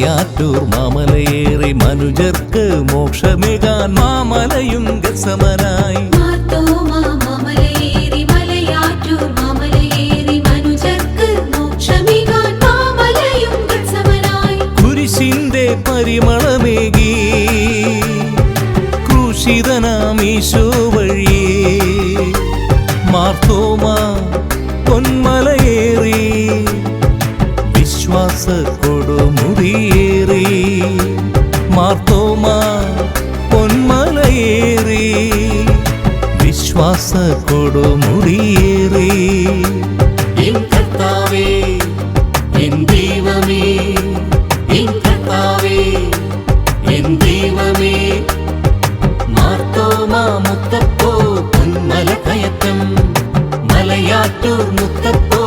മാർത്തോമാ മാമലയേറി മലയാറ്റൂർ മാമലയേറി മനുജർക്ക് മോക്ഷമേകാൻ മാമലയും വിശ്വാസ കൊടുമുടിയേറി എൻ കർത്താവേ എൻ ദൈവമേ എൻ കർത്താവേ എൻ ദൈവമേ മാർത്തോമാ മുത്തപ്പോ പൊന്മല കയറ്റം മലയാറ്റൂർ മുത്തപ്പോ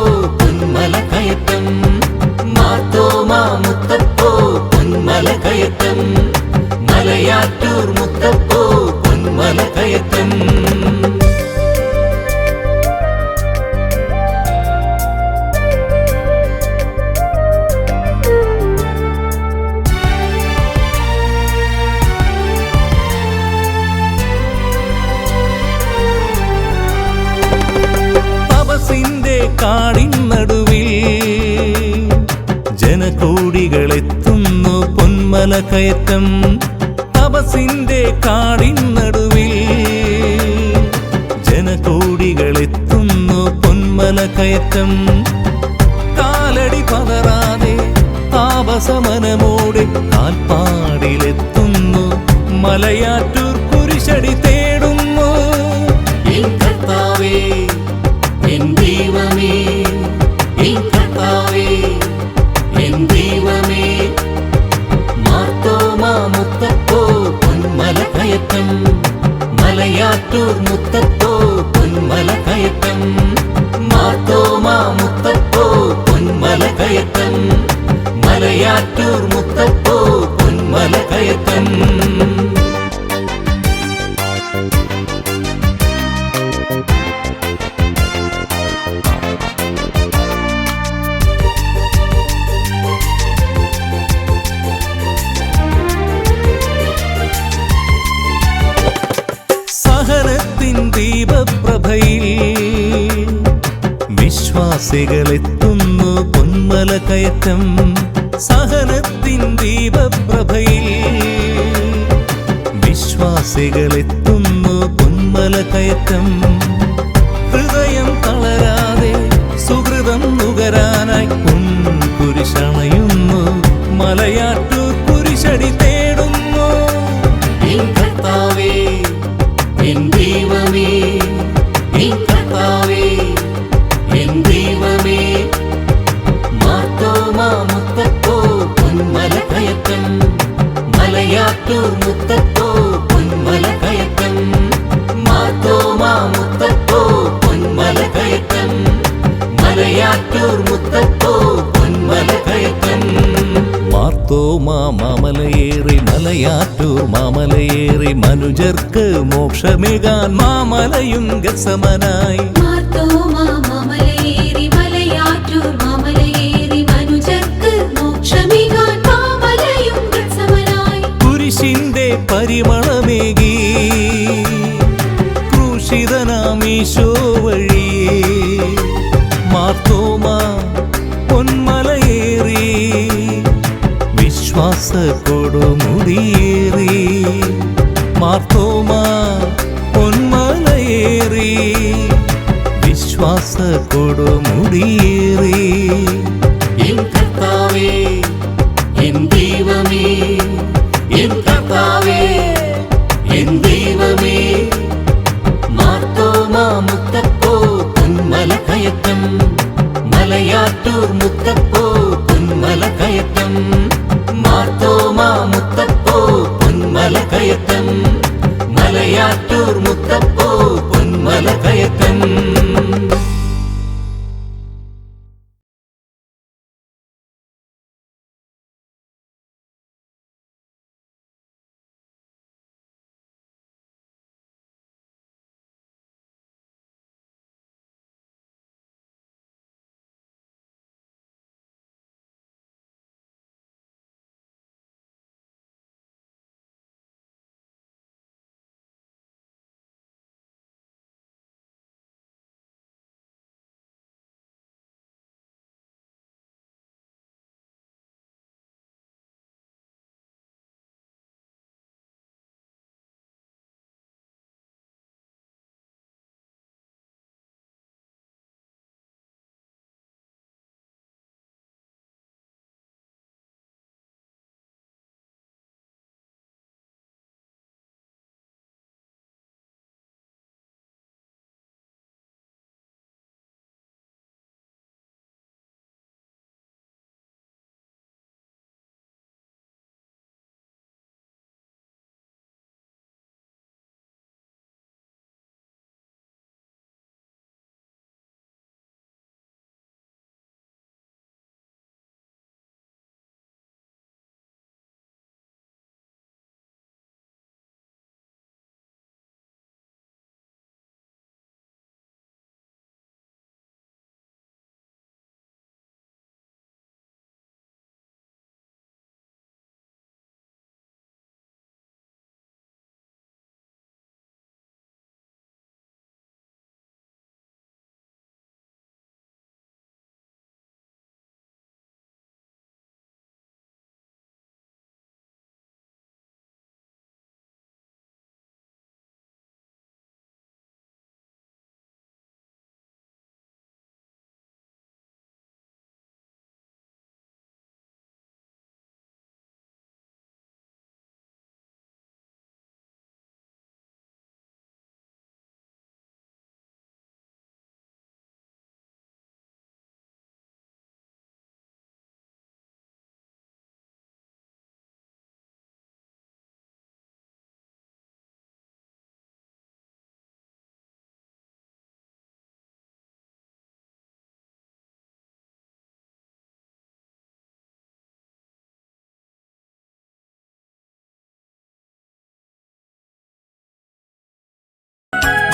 ജനകോടികളെത്തുന്നു പൊന്മല കയറ്റം. തപസിന്റെ കാടിൻ നടുവിൽ ജനകോടികളെത്തുന്നു പൊന്മല കയറ്റം. കാലടി പതറാതെ താപസമനമോടെ കാൽപ്പാടിലെത്തുന്നു. മലയാറ്റൂർ കയറ്റം മലയാറ്റൂർ മുത്തപ്പോ പൊന്മല കയറ്റം புருஷனாய் உன் മോക്ഷമേകാൻ മാമലയും ഗസമനായി. കുരിശിന്റെ പരിമളമേകി ക്രൂശിതനാമീശോ വഴി മാർത്തോമ പൊന്മലയേറി വിശ്വാസ കൊടുമുടിയേറി. മാർത്തോമാ വിശ്വാസ കൊടുമുടിയേറി എൻ കർത്താവേ എൻ ദൈവമേ എൻ കർത്താവേ എൻ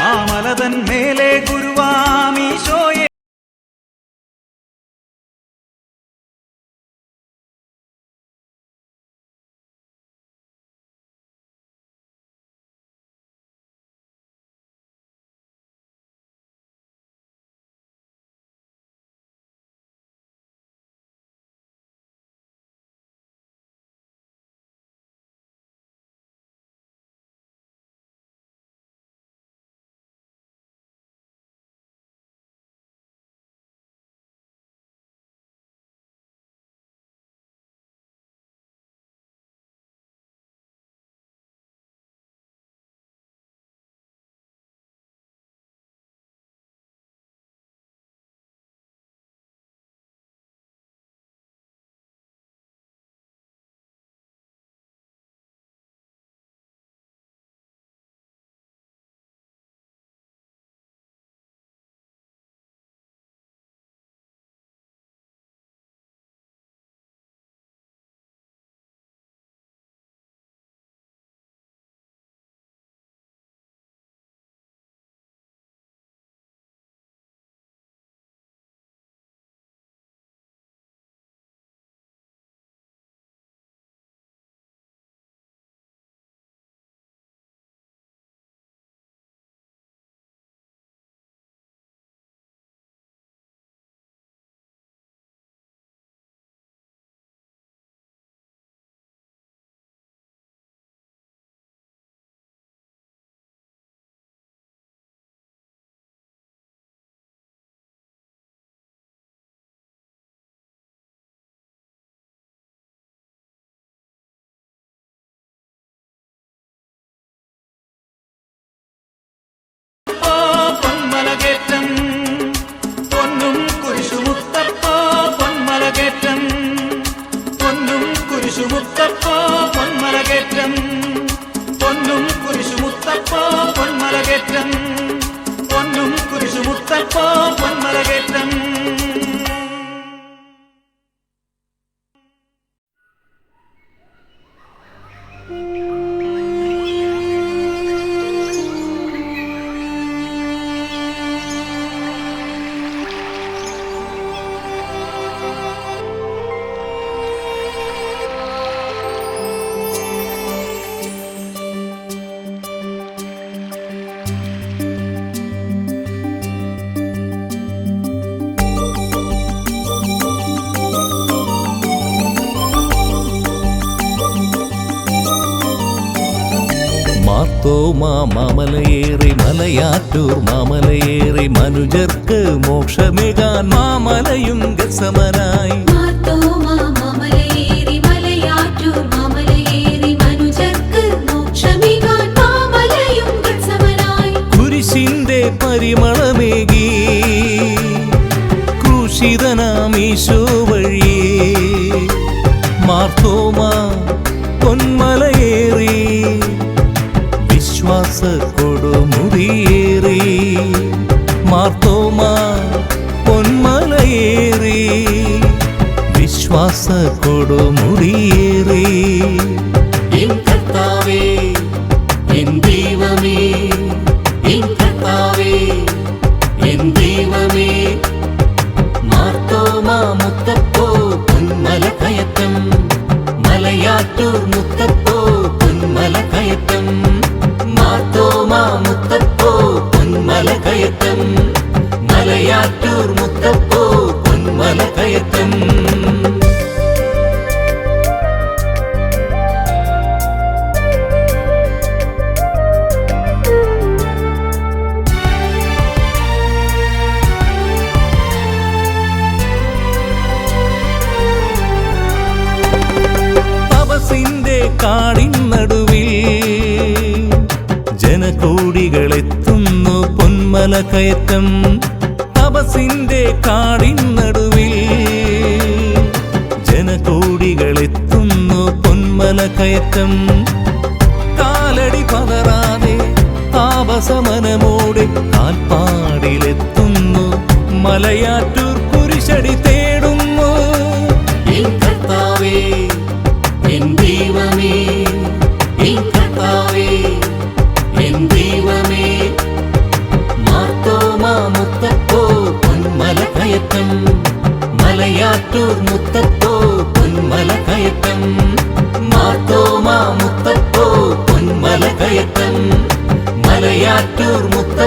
മാമലതൻ മേലെ മാമലയേറി മലയാറ്റൂർ മാമലയേറി മനുജർക്ക് മോക്ഷമേകാൻ മാമലയും ഗസമനായി കുരിശിന്റെ പരിമളമേകി ക്രൂശിതനാമീശോ വഴിയേ. മാർത്തോമാ വിശ്വാസ കൊടുമുടിയേറി മാർത്തോമാ പൊന്മലയേറി വിശ്വാസ കൊടുമുടിയേറി മാർത്തോമാ മുത്തപ്പോ പൊന്മല കയറ്റം. മലയാറ്റൂർ മുത്തപ്പോ പൊന്മല കയറ്റം. പൊന്മല കയറ്റം തപസിന്റെ കാടിൻ നടുവിൽ. ജനകോടികളെത്തുന്നു പൊന്മല കയറ്റം. കാലടി പതറാതെ താപസമനമോടെ കാൽപ്പാടിലെത്തുന്നു. മലയാറ്റൂർ കുരിശടി തേടുന്നു. കർത്താവേ എൻ ദൈവമേ കർത്താവേ. மாட்டூர் முத்தத்தோ பொன்மல கயக்கம். மாத்தோமா முத்தத்தோ பொன்மல கயக்கம். மலையாட்டூர் முத்த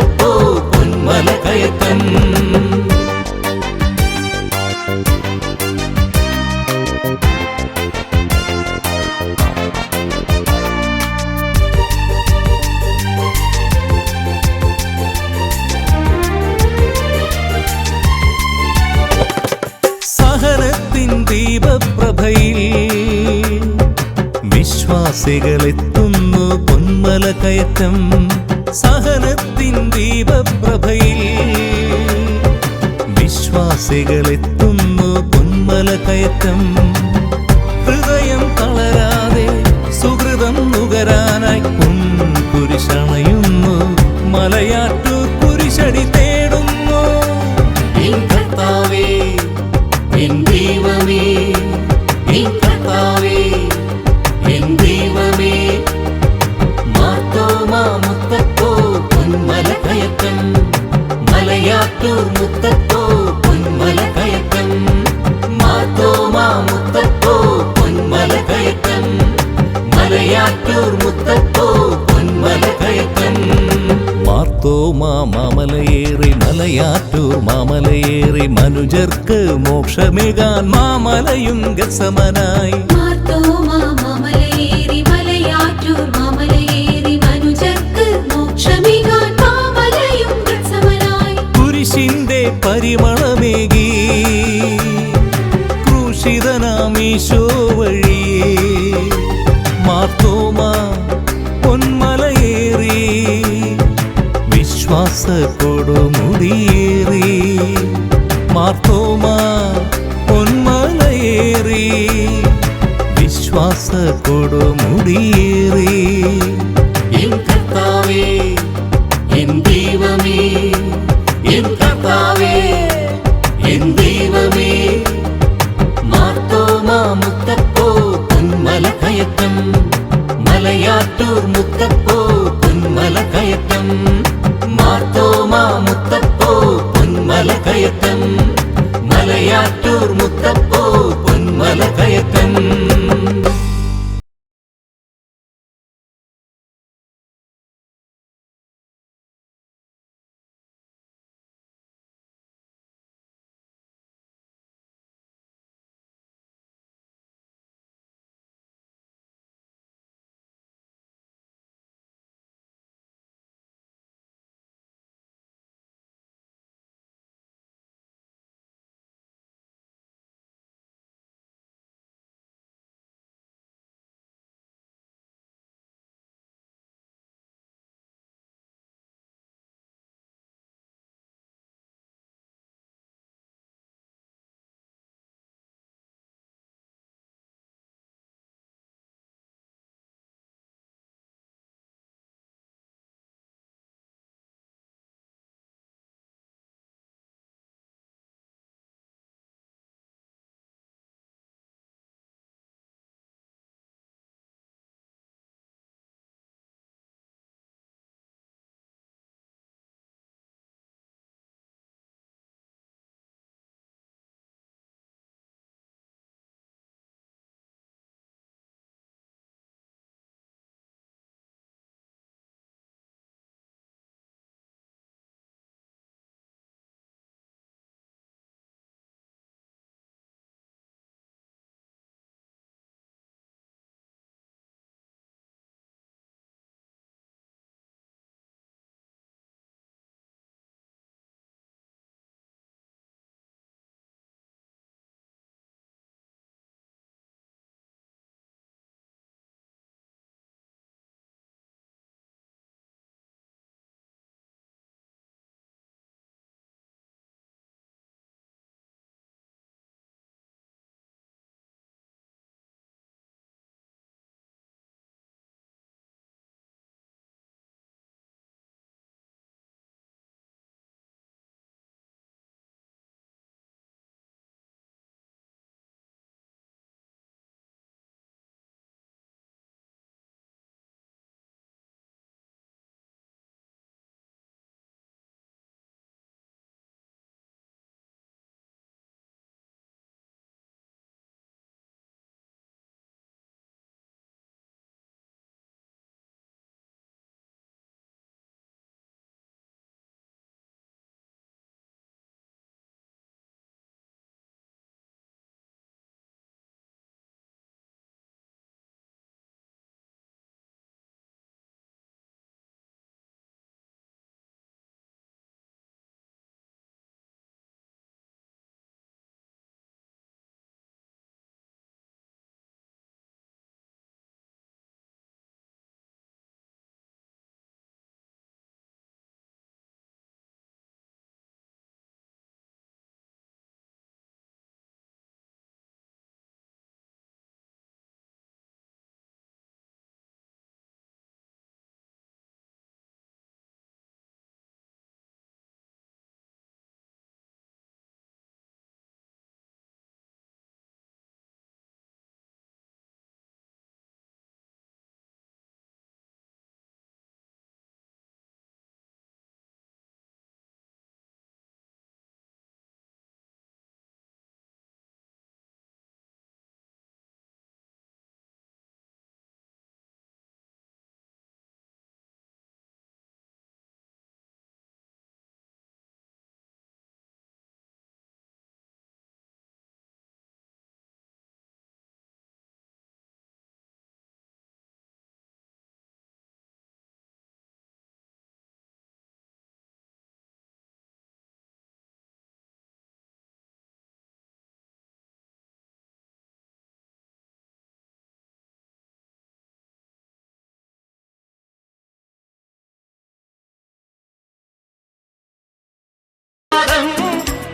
ദിശകളെത്തുന്നു പൊന്മല കയറ്റം സഹനത്തിൻ ദീപപ്രഭയിൽ. വിശ്വാസികളെത്തുന്നു പൊന്മല കയറ്റം. ഹൃദയ സമനായി കുരിശിന്റെ പരിമളമേകി ക്രൂശിതനാമീശോ വഴിയേ. മാർത്തോമാ പൊന്മലയേറി വിശ്വാസക്കൊടുമുടിയേറി. മാർത്തോമാ கொடியேறி விஸ்வாச கொடு முடியேறி. என் கர்த்தாவே என் தெய்வமே என்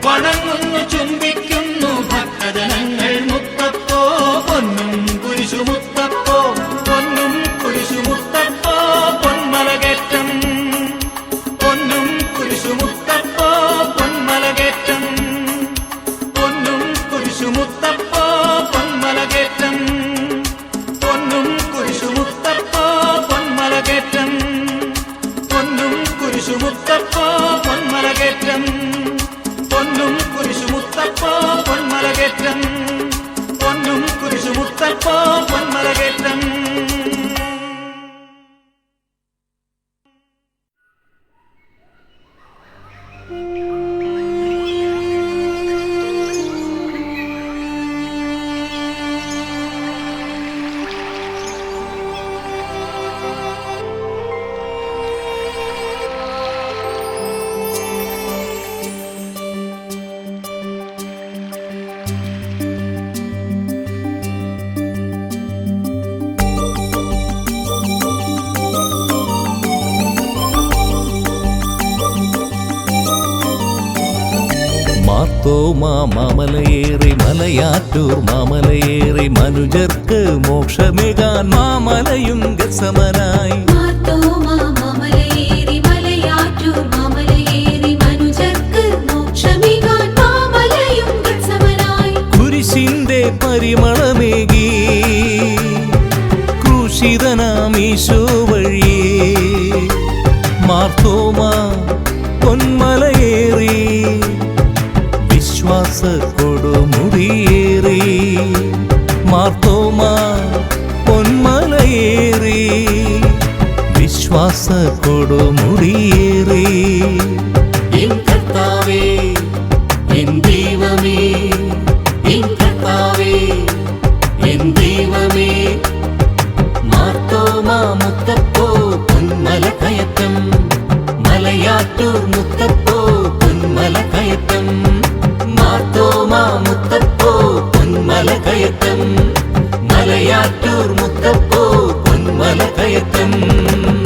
വണങ്ങുന്നു ചുംബിക്കുന്നു മാ മാമലയേറി മലയാറ്റൂർ മാമലയേറി മനുജർക്ക് മോക്ഷമേകാൻ മാമലയും ഗസമനായി പരിമളമേകി ക്രൂശിതനാമീശോ രാസക്കൊടു മുടിയേറി മാർത്തോമ പൊന്മലയേറി വിശ്വാസക്കൊടു മുടിയേറി.